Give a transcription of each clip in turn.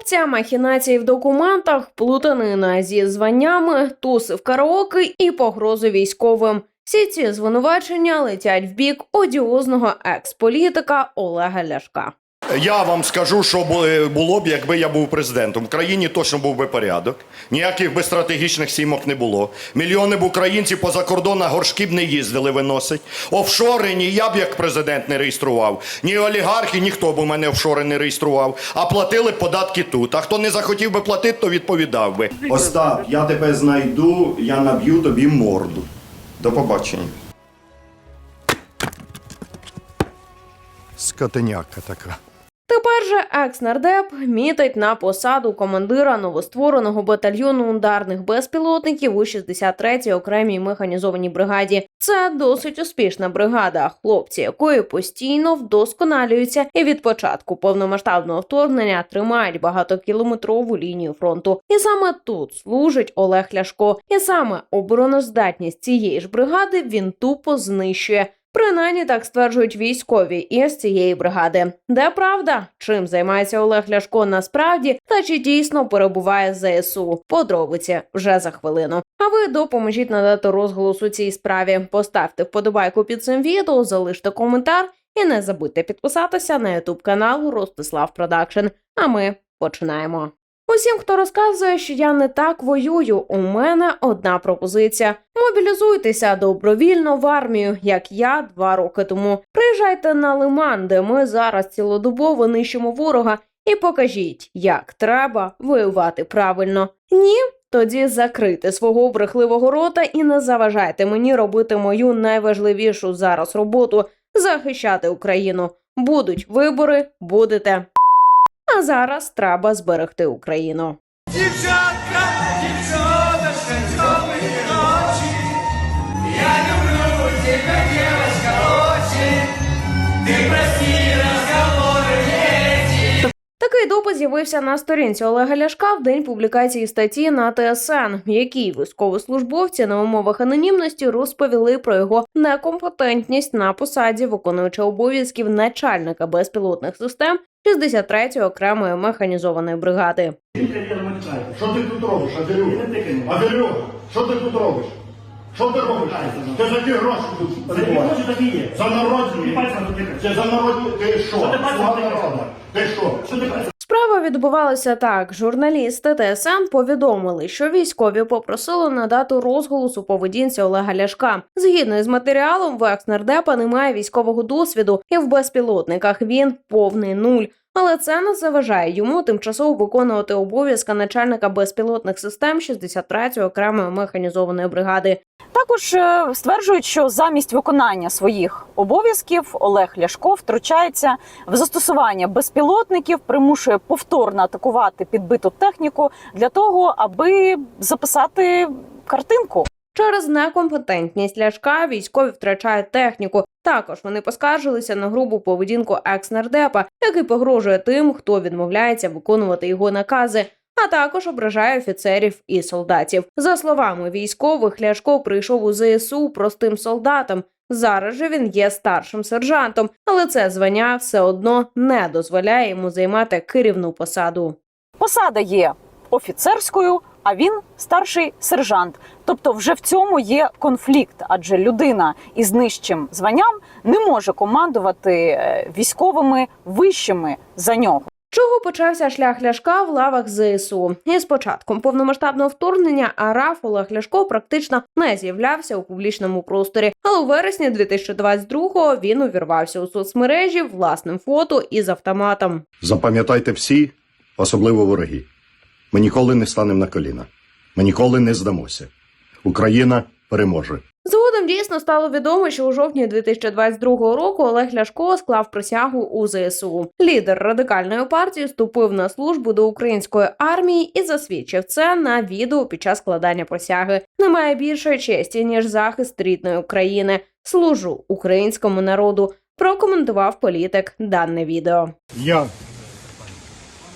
Корупція, махінації в документах, плутанина зі званнями, туси в караоке і погрози військовим. Всі ці звинувачення летять в бік одіозного екс-політика Олега Ляшка. Я вам скажу, що було б, якби я був президентом. В країні точно був би порядок. Ніяких би стратегічних сімок не було. Мільйони б українців поза кордонах горшки б не їздили виносить. Офшори ні я б як президент не реєстрував, ні олігархи, ніхто б у мене офшори не реєстрував, а платили податки тут. А хто не захотів би платити, то відповідав би. Остап, я тебе знайду, я наб'ю тобі морду. До побачення. Скотиняка така. Тепер же екс-нардеп мітить на посаду командира новоствореного батальйону ударних безпілотників у 63-й окремій механізованій бригаді. Це досить успішна бригада, хлопці якої постійно вдосконалюються і від початку повномасштабного вторгнення тримають багатокілометрову лінію фронту. І саме тут служить Олег Ляшко, і саме обороноздатність цієї ж бригади він тупо знищує. Принаймні так стверджують військові із цієї бригади. Де правда? Чим займається Олег Ляшко насправді та чи дійсно перебуває ЗСУ? Подробиці вже за хвилину. А ви допоможіть надати розголосу цій справі. Поставте вподобайку під цим відео, залиште коментар і не забудьте підписатися на ютуб канал Ростислав Продакшн. А ми починаємо. Усім, хто розказує, що я не так воюю, у мене одна пропозиція: мобілізуйтеся добровільно в армію, як я два роки тому. Приїжджайте на лиман, де ми зараз цілодобово нищимо ворога, і покажіть, як треба воювати правильно. Ні. Тоді закрийте свого брехливого рота і не заважайте мені робити мою найважливішу зараз роботу захищати Україну. Будуть вибори, будете. А зараз треба зберегти Україну. Дівчатка, дівчоночка, темні ночі, я люблю тебя, девочка, очень. Ты прости разговоры эти. Такий допис з'явився на сторінці Олега Ляшка в день публікації статті на ТСН, в якій військовослужбовці на умовах анонімності розповіли про його некомпетентність на посаді виконуюча обов'язків начальника безпілотних систем 63-ї окремої механізованої бригади. Що ти тут робиш, Аделюга? Аделюга, що ти тут робиш? Що ти робиш? Ти за ті гроші тут За які гроші такі є? За народні. Ти пальцем затикаєш. Це за народні. Ти що? Що Слуга народу. Ти що? Що ти пальцем? Справа відбувалася так: журналісти ТСН повідомили, що військові попросили надати розголос у поведінці Олега Ляшка. Згідно із матеріалом, в екснердепа немає військового досвіду, і в безпілотниках він повний нуль. Але це не заважає йому тимчасово виконувати обов'язки начальника безпілотних систем 63-ї окремої механізованої бригади. Також е, стверджують, що замість виконання своїх обов'язків Олег Ляшко втручається в застосування безпілотників, примушує повторно атакувати підбиту техніку для того, аби записати картинку. Через некомпетентність Ляшка військові втрачають техніку. Також вони поскаржилися на грубу поведінку екс-нардепа, який погрожує тим, хто відмовляється виконувати його накази. А також ображає офіцерів і солдатів. За словами військових, Ляшко прийшов у ЗСУ простим солдатом. Зараз же він є старшим сержантом, але це звання все одно не дозволяє йому займати керівну посаду. Посада є офіцерською, а він старший сержант. Тобто, вже в цьому є конфлікт, адже людина із нижчим званням не може командувати е, військовими вищими за нього. Чого почався шлях Ляшка в лавах ЗСУ? І з початком повномасштабного вторгнення Араф Олег Ляшко практично не з'являвся у публічному просторі. Але у вересні 2022-го він увірвався у соцмережі власним фото із автоматом. Запам'ятайте всі, особливо вороги. Ми ніколи не станемо на коліна. Ми ніколи не здамося. Україна переможе. Згодом дійсно стало відомо, що у жовтні 2022 року Олег Ляшко склав присягу у ЗСУ. Лідер радикальної партії вступив на службу до української армії і засвідчив це на відео під час складання присяги. Немає більшої честі ніж захист рідної України. Служу українському народу. Прокоментував політик дане відео. Я,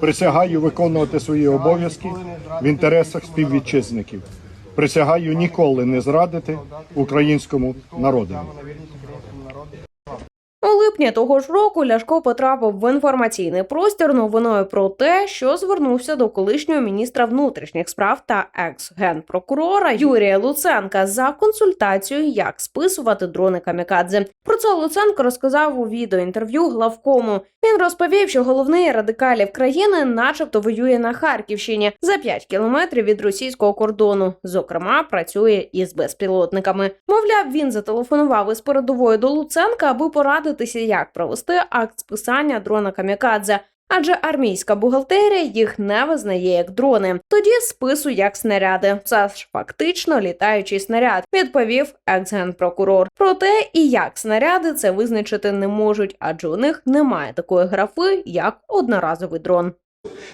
Присягаю виконувати свої обов'язки в інтересах співвітчизників. Присягаю ніколи не зрадити українському народу. У липні того ж року Ляшко потрапив в інформаційний простір новиною про те, що звернувся до колишнього міністра внутрішніх справ та екс-генпрокурора Юрія Луценка за консультацією, як списувати дрони камікадзе. Про це Луценко розказав у відеоінтерв'ю главкому. Він розповів, що головний радикалів країни, начебто, воює на Харківщині за 5 кілометрів від російського кордону. Зокрема, працює із безпілотниками. Мовляв, він зателефонував із передової до Луценка, аби порадитися, як провести акт списання дрона камікадзе. Адже армійська бухгалтерія їх не визнає як дрони. Тоді спису як снаряди. Це ж фактично літаючий снаряд, відповів екс-генпрокурор. Проте і як снаряди це визначити не можуть, адже у них немає такої графи, як одноразовий дрон.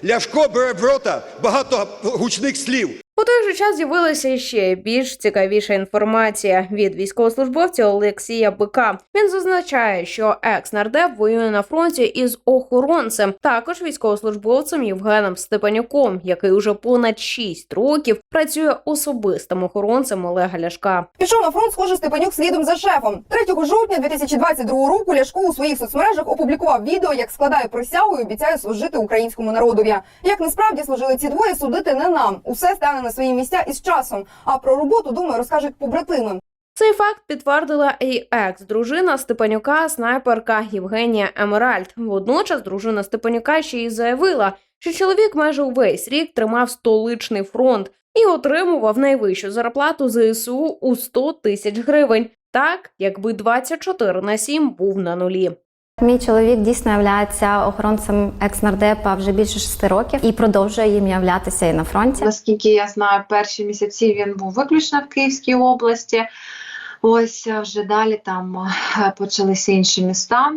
Ляшко бере в рота багато гучних слів. У той же час з'явилася ще більш цікавіша інформація від військовослужбовця Олексія Бика. Він зазначає, що екс-нардеп воює на фронті із охоронцем, також військовослужбовцем Євгеном Степанюком, який уже понад 6 років працює особистим охоронцем Олега Ляшка. Пішов на фронт, схоже, Степанюк слідом за шефом. 3 жовтня 2022 року Ляшко у своїх соцмережах опублікував відео, як складає присягу і обіцяє служити українському народові. Як насправді служили ці двоє, судити не нам. Усе стане на свої місця із часом. А про роботу, думаю, розкажуть побратими. Цей факт підтвердила і екс-дружина Степанюка, снайперка Євгенія Емеральд. Водночас дружина Степанюка ще й заявила, що чоловік майже увесь рік тримав столичний фронт і отримував найвищу зарплату ЗСУ у 100 тисяч гривень, так якби 24 на 7 був на нулі. Мій чоловік дійсно являється охоронцем екс-нардепа вже більше шести років і продовжує їм являтися і на фронті. Наскільки я знаю, перші місяці він був виключно в Київській області. Ось вже далі там почалися інші міста.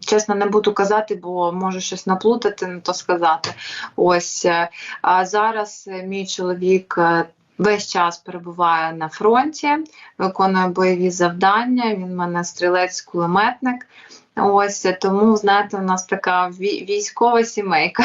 Чесно, не буду казати, бо можу щось наплутати, не то сказати. Ось а зараз е, мій чоловік е, весь час перебуває на фронті, виконує бойові завдання. Він в мене стрілець-кулеметник. Ось тому, знаєте, у нас така вій- військова сімейка.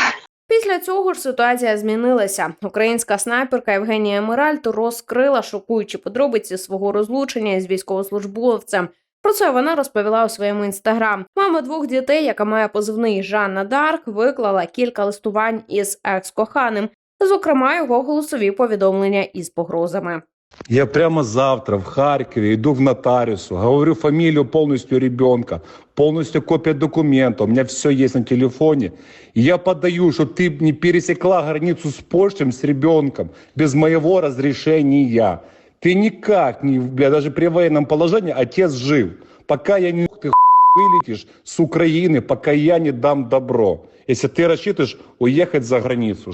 Після цього ж ситуація змінилася. Українська снайперка Євгенія Емеральд розкрила шокуючі подробиці свого розлучення із військовослужбовцем. Про це вона розповіла у своєму інстаграм. Мама двох дітей, яка має позивний Жанна Дарк, виклала кілька листувань із екс-коханим, зокрема його голосові повідомлення із погрозами. Я прямо завтра в Харькове иду в нотариусу, говорю фамилию полностью ребенка, полностью копия документа, у меня все есть на телефоне. И я подаю, что ты не пересекла границу с Польшей с ребенком без моего разрешения. Ты никак, не, бля, даже при военном положении отец жив. Пока я не ты вылетишь с Украины, пока я не дам добро. Если ты рассчитываешь уехать за границу.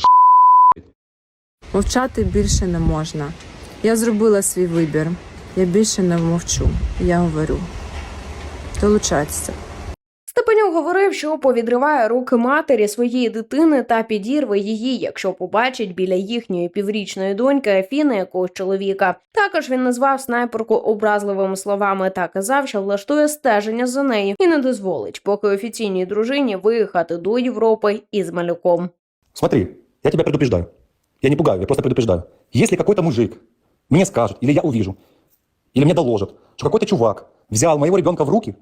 Мовчати більше не можна. Я зробила свій вибір. Я більше не мовчу. Я говорю. Долучайтеся. Степанюк говорив, що повідриває руки матері своєї дитини та підірве її, якщо побачить біля їхньої піврічної доньки Афіни якогось чоловіка. Також він назвав снайперку образливими словами та казав, що влаштує стеження за нею і не дозволить, поки офіційній дружині виїхати до Європи із малюком. Смотри, я тебя предупреждаю. Я не пугаю, я просто предупреждаю. Если какой-то мужик мне скажет, или я увижу, или мне доложат, что какой-то чувак взял моего ребенка в руки,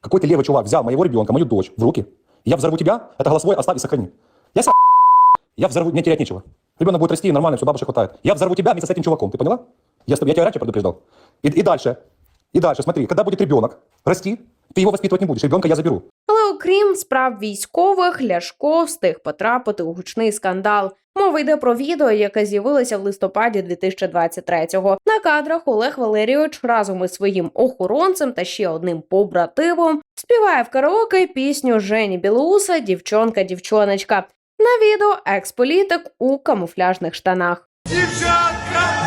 какой-то левый чувак взял моего ребенка, мою дочь в руки, я взорву тебя, это голосовой оставь и сохрани. Я ся... Я взорву, мне терять нечего. Ребенок будет расти, нормально, все, бабушек хватает. Я взорву тебя вместе с этим чуваком, ты поняла? Я, я тебя раньше предупреждал. И, и дальше, и дальше, смотри, когда будет ребенок расти, ты его воспитывать не будешь, ребенка я заберу. Але окрім справ військових, Ляшко встиг потрапити у гучний скандал. Мова йде про відео, яке з'явилося в листопаді 2023-го. На кадрах Олег Валерійович разом із своїм охоронцем та ще одним побратимом співає в караоке пісню Жені Білоуса Дівчонка дівчоночка. На відео екс-політик у камуфляжних штанах. Дівчатка,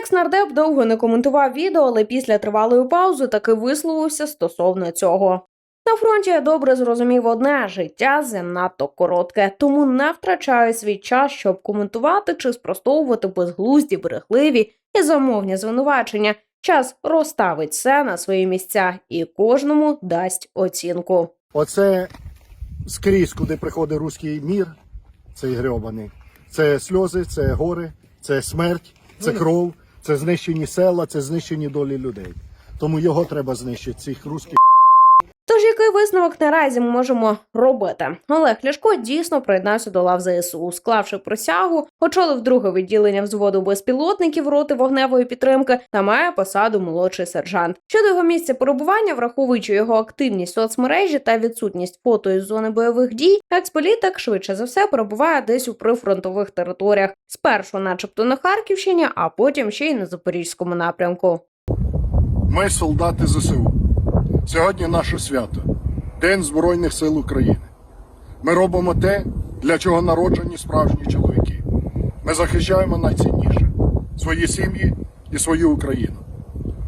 Екс-нардеп довго не коментував відео, але після тривалої паузи таки висловився стосовно цього. На фронті я добре зрозумів одне життя занадто коротке, тому не втрачаю свій час, щоб коментувати чи спростовувати безглузді, брехливі і замовні звинувачення. Час розставить все на свої місця і кожному дасть оцінку. Оце скрізь, куди приходить руський мір, цей грьобаний. Це сльози, це гори, це смерть, це кров, це знищені села, це знищені долі людей. Тому його треба знищити, цих русських. Тож який висновок наразі ми можемо робити? Олег Ляшко дійсно приєднався до лав ЗСУ, склавши присягу, очолив друге відділення взводу безпілотників роти вогневої підтримки та має посаду молодший сержант. Щодо його місця перебування, враховуючи його активність в соцмережі та відсутність фото із зони бойових дій, експолітик швидше за все перебуває десь у прифронтових територіях, спершу, начебто, на Харківщині, а потім ще й на запорізькому напрямку. Ми солдати ЗСУ. Сьогодні наше свято День Збройних сил України. Ми робимо те, для чого народжені справжні чоловіки. Ми захищаємо найцінніше свої сім'ї і свою Україну.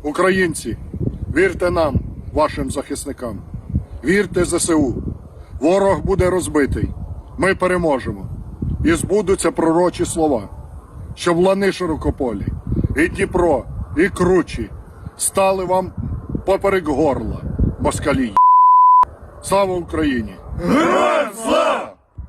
Українці, вірте нам, вашим захисникам. Вірте ЗСУ. Ворог буде розбитий. Ми переможемо. І збудуться пророчі слова, щоб лани широкополі, і Дніпро, і кручі стали вам поперек горла, москалі. Слава Україні! Героям!